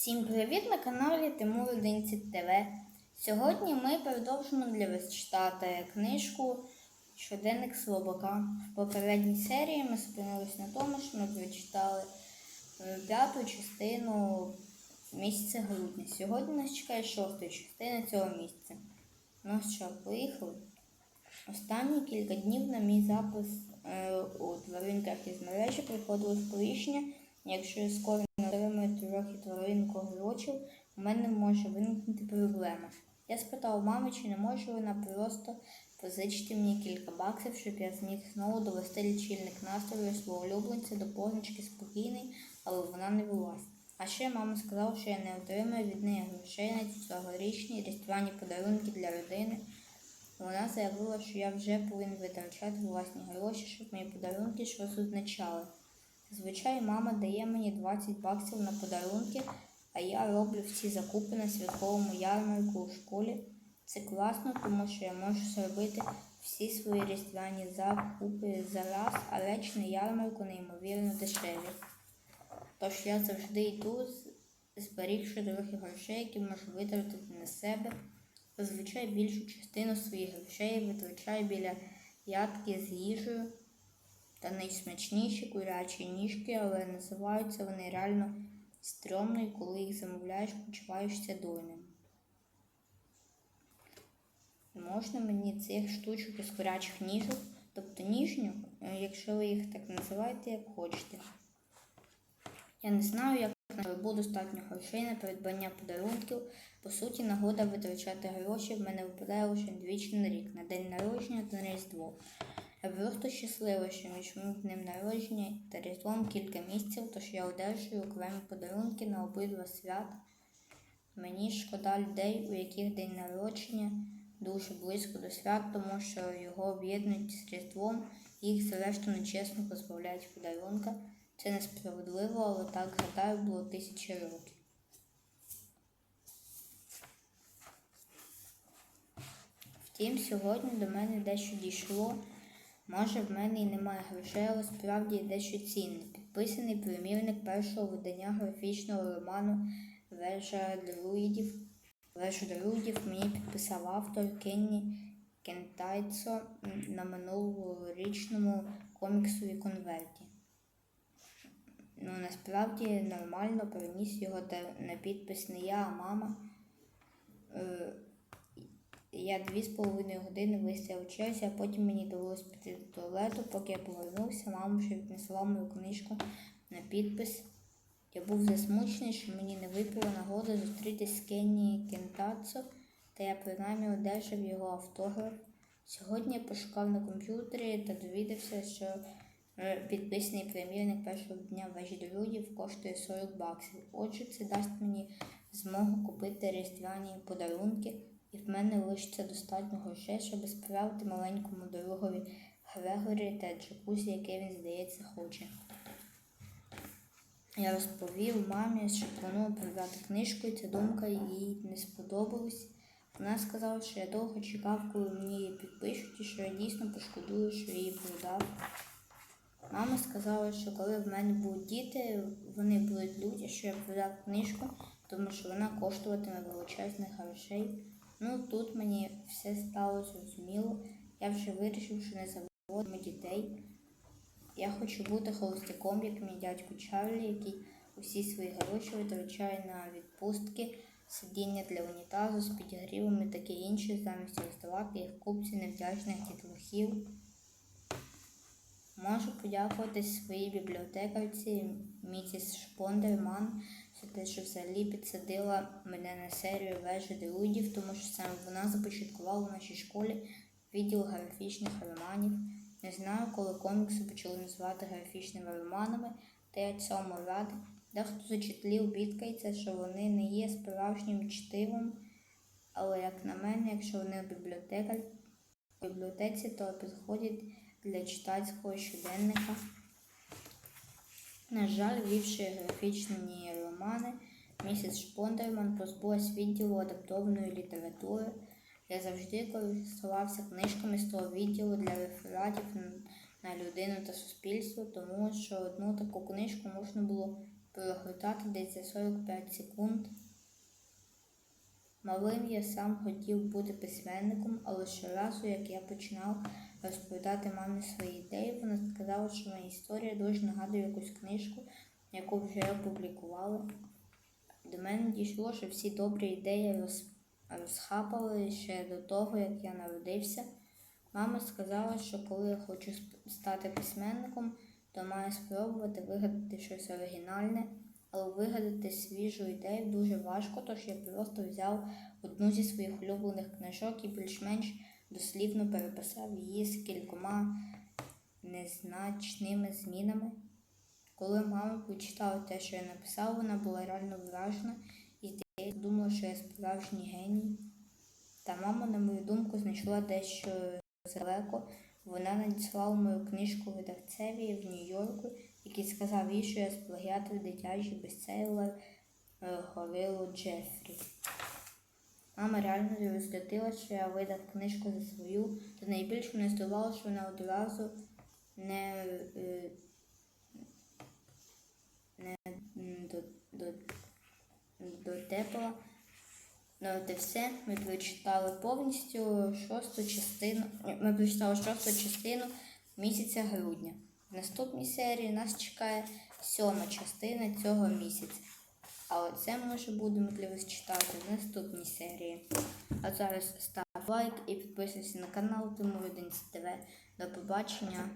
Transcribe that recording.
Всім привіт на каналі Тимур 11 ТВ. Сьогодні ми продовжимо для вас читати книжку Щоденник Слобока. В попередній серії ми зупинились на тому, що ми прочитали е, п'яту частину місяця грудня. Сьогодні нас чекає шоста частина цього місяця. Ну що, поїхали? Останні кілька днів на мій запис е, у тваринках із мережі приходило сповіщення. Якщо я скоро не отримаю трохи тваринку грошів, у мене може виникнути проблема. Я спитав мами, чи не може вона просто позичити мені кілька баксів, щоб я зміг знову довести лічильник настрою свого улюбленця до позначки спокійний, але вона не велась. А ще мама сказала, що я не отримаю від неї грошей на ці цьогорічні різдвяні подарунки для родини. Вона заявила, що я вже повинен витрачати власні гроші, щоб мої подарунки щось означали. Зазвичай мама дає мені 20 баксів на подарунки, а я роблю всі закупи на святковому ярмарку у школі. Це класно, тому що я можу зробити всі свої різдвяні закупи за раз, а речі на ярмарку неймовірно дешеві. Тож я завжди йду, зберігши трохи грошей, які можу витратити на себе. Зазвичай більшу частину своїх грошей витрачаю біля ядки з їжею та найсмачніші курячі ніжки, але називаються вони реально стрьомно, і коли їх замовляєш, почуваєшся дурним. Можна мені цих штучок із курячих ніжок, тобто ніжню, е, якщо ви їх так називаєте, як хочете. Я не знаю, як було достатньо грошей на придбання подарунків. По суті, нагода витрачати гроші в мене випадає лише двічі на рік, на день народження та на Різдво. Я просто щаслива, що між моїм днем народження та Різдвом кілька місяців, тож я одержую окремі подарунки на обидва свята. Мені шкода людей, у яких день народження дуже близько до свят, тому що його об'єднують з Різдвом, їх зрештою нечесно позбавляють подарунка. Це несправедливо, але так гадаю було тисячі років. Втім, сьогодні до мене дещо дійшло. Може, в мене і немає грошей, але справді є дещо цінне. Підписаний примірник першого видання графічного роману Вежа друїдів. Вежу друїдів мені підписав автор Кенні Кентайцо на минулорічному коміксові конверті. Ну, насправді нормально переніс його на підпис не я, а мама. Я дві з половиною години вистояв в черзі, а потім мені довелося піти до туалету. Поки я повернувся, мама вже віднесла мою книжку на підпис. Я був засмучений, що мені не випала нагода зустрітися з Кенні Кентацо, та я принаймні одержав його автограф. Сьогодні я пошукав на комп'ютері та довідався, що е, підписаний примірник першого дня вежі друзів коштує 40 баксів. Отже, це дасть мені змогу купити різдвяні подарунки, і в мене лишиться достатньо грошей, щоб справити маленькому дорогові Грегорі та джакузі, яке він, здається, хоче. Я розповів мамі, що планую продати книжку, і ця думка їй не сподобалась. Вона сказала, що я довго чекав, коли мені її підпишуть, і що я дійсно пошкодую, що її продав. Мама сказала, що коли в мене будуть діти, вони будуть люті, що я продав книжку, тому що вона коштуватиме величезних грошей. Ну тут мені все стало зрозуміло. Я вже вирішив, що не заводимо дітей. Я хочу бути холостяком, як мій дядько Чарлі, який усі свої гроші витрачає на відпустки, сидіння для унітазу з підігрівом і таке інше, замість роздавати їх купці невдячних дітлахів. Можу подякувати своїй бібліотекарці місіс Шпондерман за те, що взагалі підсадила мене на серію вежі друїдів, тому що саме вона започаткувала в нашій школі відділ графічних романів. Не знаю, коли комікси почали називати графічними романами, та я цьому радий. Дехто з учителів бідкається, що вони не є справжнім чтивом, але як на мене, якщо вони в бібліотеці, то підходять для читацького щоденника. На жаль, вівши графічні романи, місіс Шпондерман позбулась відділу адаптованої літератури. Я завжди користувався книжками з того відділу для рефератів на людину та суспільство, тому що одну таку книжку можна було прогортати десь за 45 секунд. Малим я сам хотів бути письменником, але щоразу, як я починав розповідати мамі свої ідеї, вона сказала, що моя історія дуже нагадує якусь книжку, яку вже опублікували. До мене дійшло, що всі добрі ідеї роз... розхапали ще до того, як я народився. Мама сказала, що коли я хочу стати письменником, то маю спробувати вигадати щось оригінальне, але вигадати свіжу ідею дуже важко, тож я просто взяв одну зі своїх улюблених книжок і більш-менш дослівно переписав її з кількома незначними змінами. Коли мама прочитала те, що я написав, вона була реально вражена і здається, думала, що я справжній геній. Та мама, на мою думку, знайшла дещо далеко. Вона надіслала мою книжку видавцеві в Нью-Йорку, який сказав їй, що я сплагіатив дитячий бестселер е, Джефрі. Мама реально розлютила, що я видав книжку за свою, та найбільше мене здивувало, що вона одразу не, е, не до, до, дотепила. Ну, от і все. Ми прочитали повністю шосту частину. Ми прочитали шосту частину місяця грудня. В наступній серії нас чекає сьома частина цього місяця. А оце ми вже будемо для вас читати в наступній серії. А зараз став лайк і підписуйся на канал Тимур 11 ТВ. До побачення.